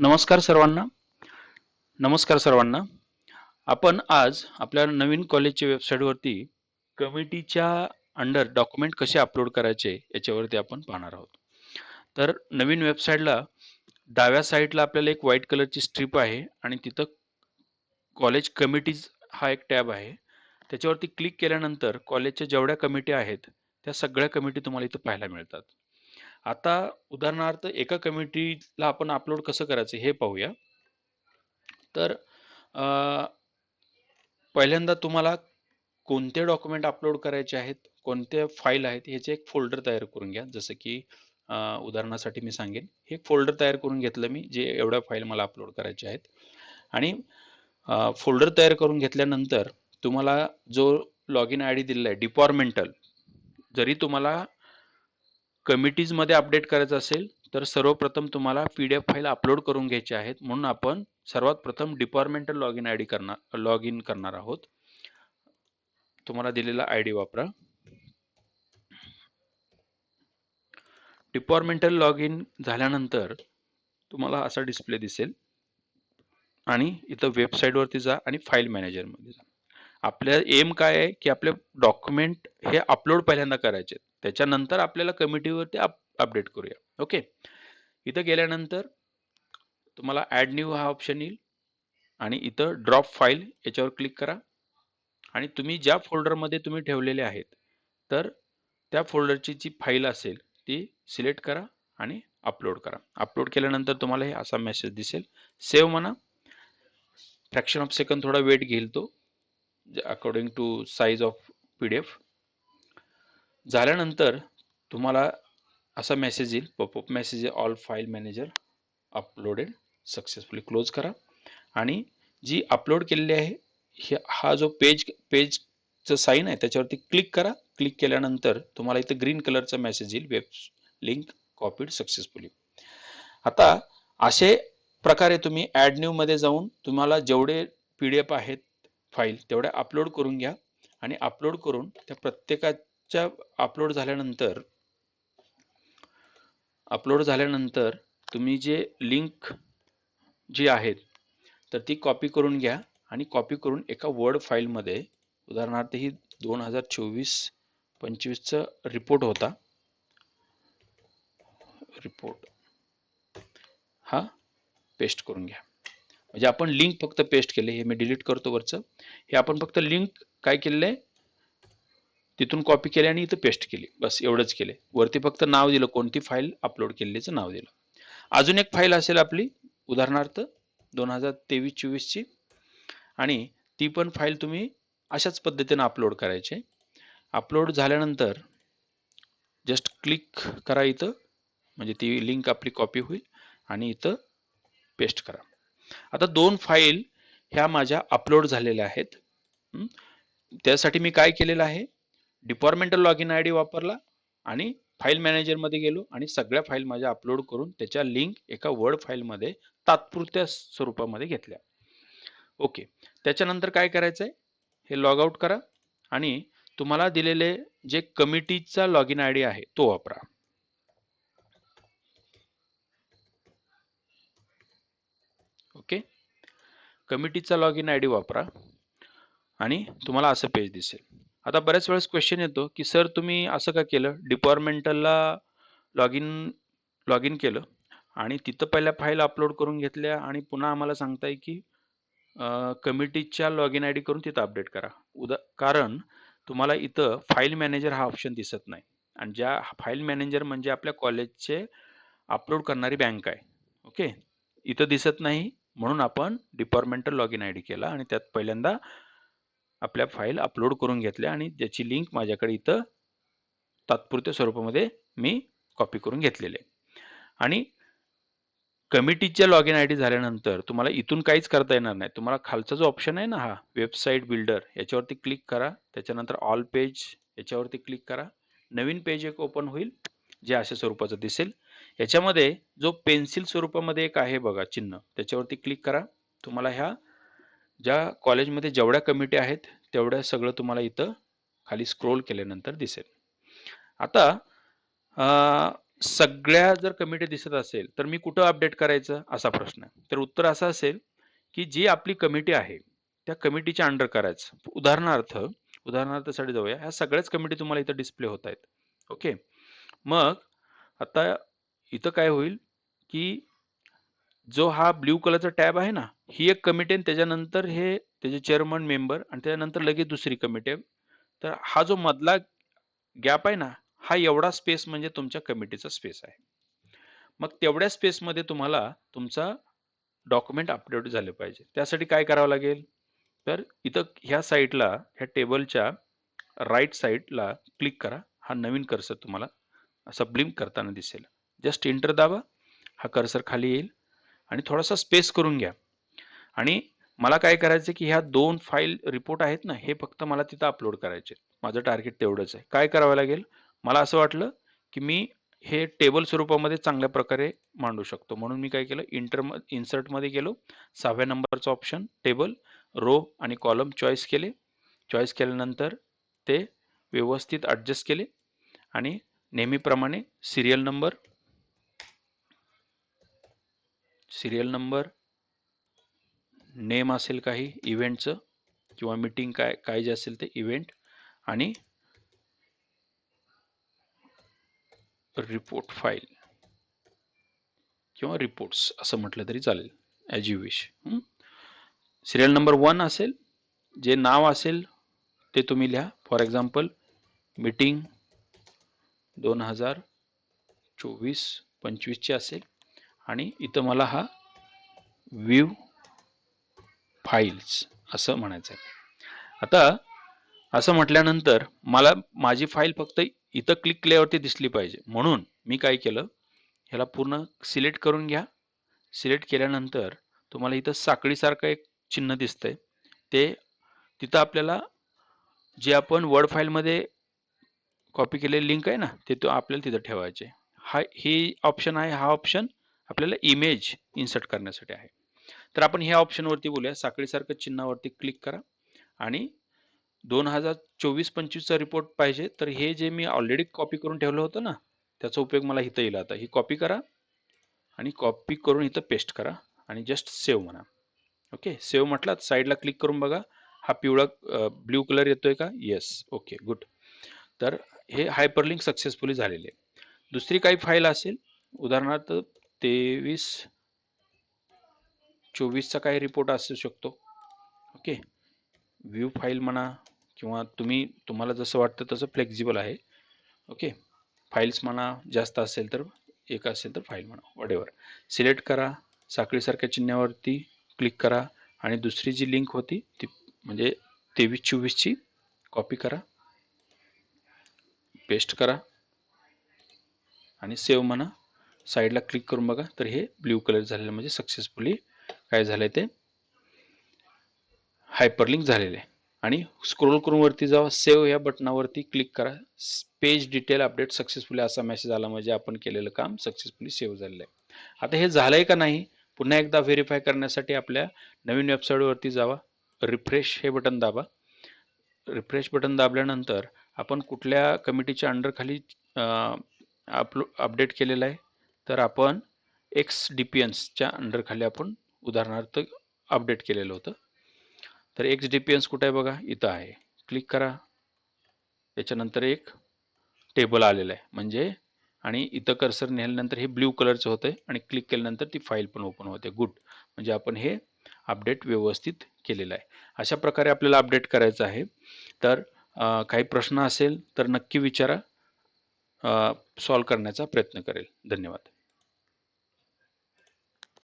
नमस्कार सर्वांना. नमस्कार सर्वांना. आपण आज आपल्या नवीन कॉलेजच्या वेबसाईटवरती कमिटीच्या अंडर डॉक्युमेंट कसे अपलोड करायचे याच्यावरती आपण पाहणार आहोत. तर नवीन वेबसाईटला डाव्या साईडला आपल्याला एक व्हाईट कलरची स्ट्रीप आहे आणि तिथं कॉलेज कमिटीज हा एक टॅब आहे. त्याच्यावरती क्लिक केल्यानंतर कॉलेजच्या जेवढ्या कमिटी आहेत त्या सगळ्या कमिटी तुम्हाला इथं पाहायला मिळतात. आता उदाहरणार्थ एका कमिटीला आपण अपलोड कसं करायचं हे पाहूया. तर पहिल्यांदा तुम्हाला कोणते डॉक्युमेंट अपलोड करायचे आहेत कोणते फाईल आहेत ह्याचे एक फोल्डर तयार करून घ्या. जसं की उदाहरणासाठी मी सांगेन. हे फोल्डर तयार करून घेतलं मी जे एवढ्या फाईल मला अपलोड करायचे आहेत. आणि फोल्डर तयार करून घेतल्यानंतर तुम्हाला जो लॉग इन आय डी दिलेला आहे डिपॉर्टमेंटल जरी तुम्हाला कमिटीजमध्ये अपडेट करायचं असेल तर सर्वप्रथम तुम्हाला P D F file upload करून घ्यायची आहेत. म्हणून आपण सर्वात प्रथम departmental log in I D करणार लॉग इन करणार आहोत. तुम्हाला दिलेला आय डी वापरा. डिपार्टमेंटल लॉग इन झाल्यानंतर तुम्हाला असा डिस्प्ले दिसेल. आणि इथं वेबसाईटवरती जा आणि फाईल मॅनेजरमध्ये जा. आपल्या एम काय आहे की आपले डॉक्युमेंट हे अपलोड पहिल्यांदा करायचे आहेत. त्याच्यानंतर आपल्याला कमिटीवरती अप अपडेट करूया. ओके? इथं गेल्यानंतर तुम्हाला ॲड न्यू हा ऑप्शन येईल आणि इथं ड्रॉप फाईल याच्यावर क्लिक करा. आणि तुम्ही ज्या फोल्डरमध्ये तुम्ही ठेवलेले आहेत तर त्या फोल्डरची जी फाईल असेल ती सिलेक्ट करा आणि अपलोड करा. अपलोड केल्यानंतर तुम्हाला हे असा मेसेज दिसेल. सेव्ह म्हणा. फ्रॅक्शन ऑफ सेकंड थोडा वेट घेईल तो according to size of P D F झाल्यानंतर तुम्हाला असा मेसेज येईल popup message all file manager uploaded successfully close करा. आणि जी अपलोड केलेली आहे हे हा जो पेज पेजचं साईन आहे त्याच्यावरती क्लिक करा. क्लिक केल्यानंतर तुम्हाला इथं ग्रीन कलरचा मेसेज येईल. वेब लिंक कॉपीड सक्सेसफुली आता असे प्रकारे तुम्ही ॲड न्यूमध्ये जाऊन तुम्हाला जेवढे पी डी एफ आहेत फाईल तेवढ्या अपलोड करून घ्या. आणि अपलोड करून त्या च्या अपलोड झाल्यानंतर अपलोड झाल्यानंतर तुम्ही जे लिंक जी आहेत तर ती कॉपी करून घ्या आणि कॉपी करून एका वर्ड फाईलमध्ये उदाहरणार्थ ही दोन हजार चोवीस पंचवीसचा रिपोर्ट होता. रिपोर्ट हा पेस्ट करून घ्या. म्हणजे आपण लिंक फक्त पेस्ट केले हे मी डिलीट करतो वरचं. हे आपण फक्त लिंक काय केलेलं आहे? तिथून कॉपी केली आणि इथं पेस्ट केली. बस एवढंच केले. वरती फक्त नाव दिलं. कोणती फाईल अपलोड केलेलीचं नाव दिलं. अजून एक फाईल असेल आपली उदाहरणार्थ दोन हजार तेवीस चोवीसची. आणि ती पण फाईल तुम्ही अशाच पद्धतीनं अपलोड करायचे. अपलोड झाल्यानंतर जस्ट क्लिक करा इथं. म्हणजे ती लिंक आपली कॉपी होईल आणि इथं पेस्ट करा. आता दोन फाईल ह्या माझ्या अपलोड झालेल्या आहेत. त्यासाठी मी काय केलेलं आहे? Departmental log in I D वापरला आणि फाईल मॅनेजरमध्ये गेलो आणि सगळ्या फाईल माझ्या अपलोड करून त्याच्या लिंक एका वर्ड फाईलमध्ये तात्पुरत्या स्वरूपामध्ये घेतल्या. ओके. त्याच्यानंतर काय करायचं आहे हे लॉग आउट करा आणि तुम्हाला दिलेले जे कमिटीचा लॉग इन आय डी आहे तो वापरा. ओके. कमिटीचा लॉग इन आय डी वापरा आणि तुम्हाला असं पेज दिसेल. आता बऱ्याच वेळेस क्वेश्चन येतो की सर तुम्ही असं का केलं? डिपार्टमेंटलला लॉग इन लॉग इन केलं आणि तिथं पहिल्या फाईल अपलोड करून घेतल्या आणि पुन्हा आम्हाला सांगताय की कमिटीच्या लॉग इन आय डी करून तिथं अपडेट करा. उदा कारण तुम्हाला इथं फाईल मॅनेजर हा ऑप्शन दिसत नाही. आणि ज्या फाईल मॅनेजर म्हणजे आपल्या कॉलेजचे अपलोड करणारी बँक आहे. ओके इथं दिसत नाही. म्हणून आपण departmental log in I D केला आणि त्यात पहिल्यांदा आपल्या फाईल अपलोड करून घेतल्या आणि त्याची लिंक माझ्याकडे इथं तात्पुरत्या स्वरूपामध्ये मी कॉपी करून घेतलेले आणि कमिटीच्या लॉग इन आय डी झाल्यानंतर तुम्हाला इथून काहीच करता येणार नाही. तुम्हाला खालचा जो ऑप्शन आहे ना हा वेबसाईट बिल्डर याच्यावरती क्लिक करा. त्याच्यानंतर ऑल पेज याच्यावरती क्लिक करा. नवीन पेज एक ओपन होईल जे अशा स्वरूपाचं दिसेल. याच्यामध्ये जो पेन्सिल स्वरूपामध्ये एक आहे बघा चिन्ह त्याच्यावरती क्लिक करा. तुम्हाला ह्या ज्या कॉलेजमध्ये जेवढ्या कमिटी आहेत तेवढ्या सगळं तुम्हाला इथं खाली स्क्रोल केल्यानंतर दिसेल. आता सगळ्या जर कमिटी दिसत असेल तर मी कुठं अपडेट करायचं असा प्रश्न. आहे तर उत्तर असं असेल की जी आपली कमिटी आहे त्या कमिटीच्या अंडर करायचं. उदाहरणार्थ उदाहरणार्थासाठी जाऊया. ह्या सगळ्याच कमिटी तुम्हाला इथं डिस्प्ले होत आहेत. ओके? मग आता इथं काय होईल की जो हा ब्ल्यू कलरचा टॅब आहे ना ही एक कमिटी आहे त्याच्यानंतर हे त्याचे चेअरमन मेंबर आणि त्याच्यानंतर लगेच दुसरी कमिटी आहे. तर हा जो मधला गॅप आहे ना हा एवढा स्पेस म्हणजे तुमच्या कमिटीचा स्पेस आहे. मग तेवढ्या स्पेसमध्ये तुम्हाला तुमचा डॉक्युमेंट अपडेट झाले पाहिजे. त्यासाठी काय करावं लागेल? तर इथं ह्या साईडला ह्या टेबलच्या राईट साईडला क्लिक करा. हा नवीन कर्सर तुम्हाला असं ब्लिंक करताना दिसेल. जस्ट इंटर दाबा. हा कर्सर खाली येईल. आणि थोडासा स्पेस करून घ्या. आणि मला काय करायचं की ह्या दोन फाईल रिपोर्ट आहेत ना हे फक्त मला तिथं अपलोड करायचे माझं टार्गेट तेवढंच आहे. काय करावं लागेल? मला असं वाटलं की मी हे टेबल स्वरूपामध्ये चांगल्या प्रकारे मांडू शकतो. म्हणून मी काय केलं? इंटर इन्सर्टमध्ये गेलो. सहाव्या नंबरचं ऑप्शन टेबल रो आणि कॉलम चॉईस केले. चॉईस केल्यानंतर ते व्यवस्थित ॲडजस्ट केले. आणि नेहमीप्रमाणे serial number serial number name असेल काही इव्हेंटचं किंवा मीटिंग काय काय जे असेल ते इव्हेंट आणि रिपोर्ट फाईल किंवा रिपोर्ट्स असं म्हटलं तरी चालेल as you wish serial number one असेल जे नाव असेल ते तुम्ही लिहा. फॉर एक्झाम्पल मीटिंग दोन हजार चोवीस पंचवीसची असेल. आणि इथं मला हा व्ह्यू फाईल्स असं म्हणायचं आहे आता असं म्हटल्यानंतर मला माझी फाईल फक्त इथं क्लिक केल्यावरती दिसली पाहिजे. म्हणून मी काय केलं ह्याला पूर्ण सिलेक्ट करून घ्या. सिलेक्ट केल्यानंतर तुम्हाला इथं साखळीसारखं एक चिन्ह दिसतंय. ते तिथं आपल्याला जे आपण वर्ड फाईलमध्ये कॉपी केलेली लिंक आहे ना ते तो आपल्याला तिथं ठेवायचे हा ही ऑप्शन आहे हा ऑप्शन आपल्याला इमेज इन्सर्ट करण्यासाठी आहे. तर आपण ह्या ऑप्शनवरती बोलूया. साखळीसारखं चिन्हावरती क्लिक करा. आणि दोन हजार चोवीस पंचवीसचा रिपोर्ट पाहिजे. तर हे जे मी ऑलरेडी कॉपी करून ठेवलं होतं ना त्याचा उपयोग मला इथं येईल आता. ही कॉपी करा आणि कॉपी करून इथं पेस्ट करा आणि जस्ट सेव्ह म्हणा. ओके सेव्ह म्हटलात साईडला क्लिक करून बघा. हा पिवळा ब्ल्यू कलर येतोय का? येस ओके गुड तर हे हायपरलिंक सक्सेसफुली झालेले. दुसरी काही फाईल असेल उदाहरणार्थ तेवीस चोवीसचा काही रिपोर्ट असू शकतो. ओके व्ह्यू फाईल म्हणा किंवा तुम्ही तुम्हाला जसं वाटतं तसं फ्लेक्झिबल आहे. ओके फाईल्स म्हणा जास्त असेल तर एक असेल तर फाईल म्हणा वडेवर सिलेक्ट करा साखळीसारख्या चिन्हावरती क्लिक करा आणि दुसरी जी लिंक होती ती म्हणजे तेवीस चोवीसची कॉपी करा. पेस्ट करा. आणि सेव्ह म्हणा. साईडला क्लिक करून बघा. तर हे ब्ल्यू कलर झालेलं म्हणजे सक्सेसफुली काय झालं ते? हायपरलिंक झालेले. आहे आणि स्क्रोल करून वरती जावा. सेव्ह या बटनावरती क्लिक करा. पेज डिटेल अपडेट सक्सेसफुली असा मेसेज आला म्हणजे आपण केलेलं काम सक्सेसफुली सेव्ह झालेलं आहे. आता हे झालंय का नाही? पुन्हा एकदा व्हेरीफाय करण्यासाठी आपल्या नवीन वेबसाईटवरती जावा. रिफ्रेश हे बटन दाबा. रिफ्रेश बटन दाबल्यानंतर आपण कुठल्या कमिटीच्या अंडरखाली अपलो अपडेट केलेलं आहे? तर आपण एक्स डी पी एन्सच्या आपण उदाहरणार्थ अपडेट केलेलं होतं. तर एक्स डी पी एन्स कुठं आहे बघा? इथं आहे. क्लिक करा. त्याच्यानंतर एक टेबल आलेलं आहे. म्हणजे आणि इथं कर्सर नेल्यानंतर हे ब्ल्यू कलरचं होतं आणि क्लिक केल्यानंतर ती फाईल पण ओपन होते. गुड म्हणजे आपण हे अपडेट व्यवस्थित केलेलं आहे. अशा प्रकारे आपल्याला अपडेट करायचं आहे. तर काही प्रश्न असेल तर नक्की विचारा. सॉल्व करण्याचा प्रयत्न करेल. धन्यवाद.